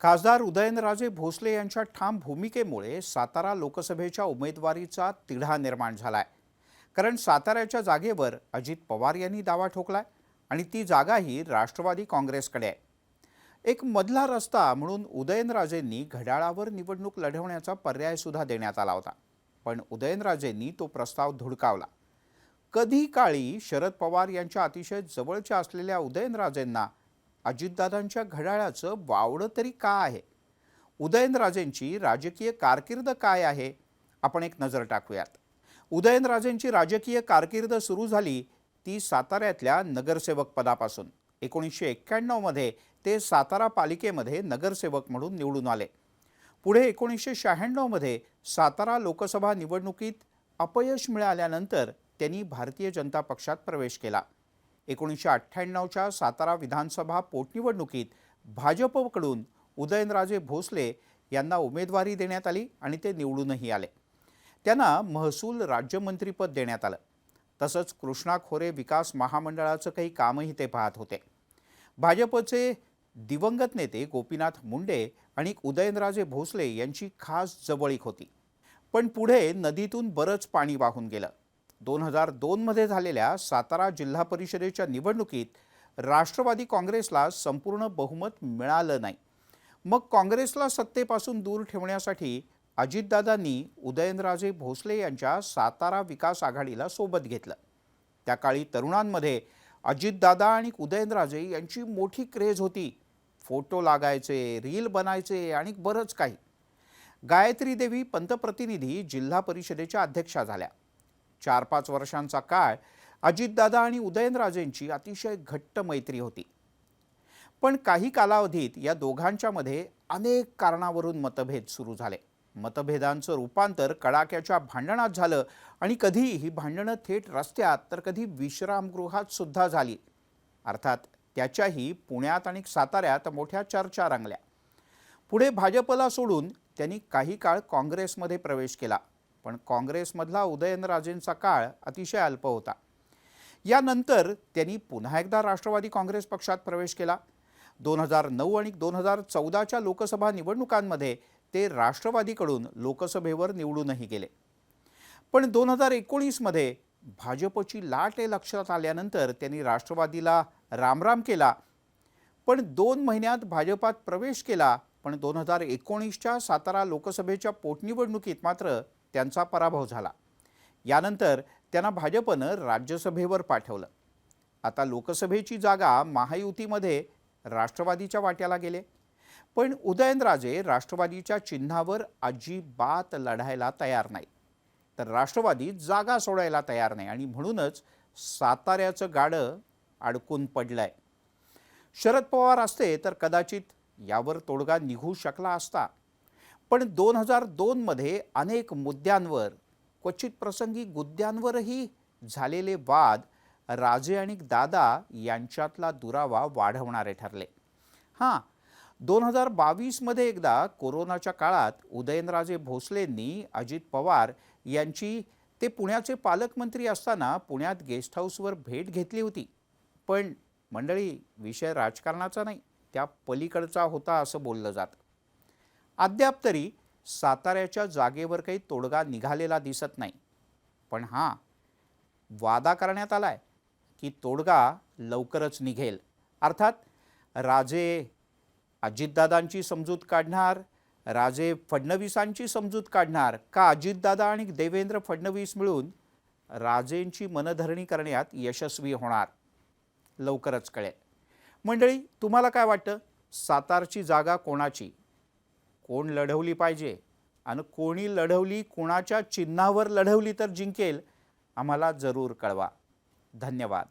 खासदार उदयनराजे भोसले यांच्या ठाम भूमिकेमुळे सातारा लोकसभेच्या उमेदवारीचा तिढा निर्माण झाला आहे कारण साताऱ्याच्या जागेवर अजित पवार यांनी दावा ठोकलाय आणि ती जागाही राष्ट्रवादी काँग्रेसकडे आहे. एक मधला रस्ता म्हणून उदयनराजेंनी घड्याळावर निवडणूक लढवण्याचा पर्यायसुद्धा देण्यात आला होता. पण उदयनराजेंनी तो प्रस्ताव धुडकावला. कधी काळी शरद पवार यांच्या अतिशय जवळच्या असलेल्या उदयनराजेंना अजितदादांच्या घड्याळाचं वावडं तरी का आहे? उदयनराजेंची राजकीय कारकीर्द काय आहे? आपण एक नजर टाकूयात. उदयनराजेंची राजकीय कारकीर्द सुरू झाली ती साताऱ्यातल्या नगरसेवक पदापासून. एकोणीसशे एक्क्याण्णवमध्ये ते सातारा पालिकेमध्ये नगरसेवक म्हणून निवडून आले. पुढे एकोणीसशे शहाण्णवमध्ये सातारा लोकसभा निवडणुकीत अपयश मिळाल्यानंतर त्यांनी भारतीय जनता पक्षात प्रवेश केला. एकोणीसशे अठ्ठ्याण्णवच्या सातारा विधानसभा पोटनिवडणुकीत भाजपकडून उदयनराजे भोसले यांना उमेदवारी देण्यात आली आणि ते निवडूनही आले. त्यांना महसूल राज्यमंत्रीपद देण्यात आलं. तसंच कृष्णा खोरे विकास महामंडळाचं काही कामही ते पाहत होते. भाजपचे दिवंगत नेते गोपीनाथ मुंडे आणि उदयनराजे भोसले यांची खास जवळीक होती. पण पुढे नदीतून बरंच पाणी वाहून गेलं. दोन हजार दोनमध्ये झालेल्या सातारा जिल्हा परिषदेच्या निवडणुकीत राष्ट्रवादी काँग्रेसला संपूर्ण बहुमत मिळालं नाही. मग काँग्रेसला सत्तेपासून दूर ठेवण्यासाठी अजितदादांनी उदयनराजे भोसले यांच्या सातारा विकास आघाडीला सोबत घेतलं. त्या काळी तरुणांमध्ये अजितदादा आणि उदयनराजे यांची मोठी क्रेज होती. फोटो लागायचे रील बनायचे आणि बरंच काही. गायत्री देवी पंतप्रतिनिधी जिल्हा परिषदेच्या अध्यक्षा झाल्या. चार पाच वर्षांचा काळ अजितदादा आणि उदयनराजेंची अतिशय घट्ट मैत्री होती. पण काही कालावधीत या दोघांच्यामध्ये अनेक कारणावरून मतभेद सुरू झाले. मतभेदांचं रूपांतर कडाक्याच्या भांडणात झालं आणि कधी ही भांडणं थेट रस्त्यात तर कधी विश्रामगृहात सुद्धा झाली. अर्थात त्याच्याही पुण्यात आणि साताऱ्यात मोठ्या चर्चा रंगल्या. पुढे भाजपला सोडून त्यांनी काही काळ काँग्रेसमध्ये प्रवेश केला. पण काँग्रेसमधला उदयनराजेंचा काळ अतिशय अल्प होता. यानंतर त्यांनी पुन्हा एकदा राष्ट्रवादी काँग्रेस पक्षात प्रवेश केला. दोन हजार नऊ आणि दोन हजार चौदाच्या लोकसभा निवडणुकांमध्ये ते राष्ट्रवादीकडून लोकसभेवर निवडूनही गेले. पण दोन हजार एकोणीसमध्ये भाजपची लाट हे लक्षात आल्यानंतर त्यांनी राष्ट्रवादीला रामराम केला. पण दोन महिन्यात भाजपात प्रवेश केला. पण दोन हजार एकोणीसच्या सातारा लोकसभेच्या पोटनिवडणुकीत मात्र त्यांचा पराभव झाला. यानंतर त्यांना भाजपनं राज्यसभेवर पाठवलं. आता लोकसभेची जागा महायुतीमध्ये राष्ट्रवादीच्या वाट्याला गेले. पण उदयनराजे राष्ट्रवादीच्या चिन्हावर अजिबात लढायला तयार नाही तर राष्ट्रवादी जागा सोडायला तयार नाही आणि म्हणूनच साताऱ्याचं गाडं अडकून पडलं आहे शरद पवार असते तर कदाचित यावर तोडगा निघू शकला असता. पण दोन हजार दोनमध्ये अनेक मुद्द्यांवर क्वचित प्रसंगी गुद्द्यांवरही झालेले वाद राजे आणि दादा यांच्यातला दुरावा वाढवणारे ठरले. हां दोन हजार बावीसमध्ये एकदा कोरोनाच्या काळात उदयनराजे भोसलेंनी अजित पवार यांची ते पुण्याचे पालकमंत्री असताना पुण्यात गेस्ट हाऊसवर भेट घेतली होती. पण मंडळी विषय राजकारणाचा नाही त्या पलीकडचा होता असं बोललं जातं. अद्याप तरी साताऱ्याच्या जागेवर काही तोडगा निघालेला दिसत नाही. पण हां वादा करण्यात आला आहे की तोडगा लवकरच निघेल. अर्थात राजे अजितदादांची समजूत काढणार राजे फडणवीसांची समजूत काढणार का अजितदादा आणि देवेंद्र फडणवीस मिळून राजेंची मनधरणी करण्यात यशस्वी होणार? लवकरच कळेल. मंडळी तुम्हाला काय वाटतं? सातारची जागा कोणाची? कोण लढवली पाहिजे? आणि कोणी लढवली कोणाच्या चिन्हावर लढवली तर जिंकेल? आम्हाला जरूर कळवा. धन्यवाद.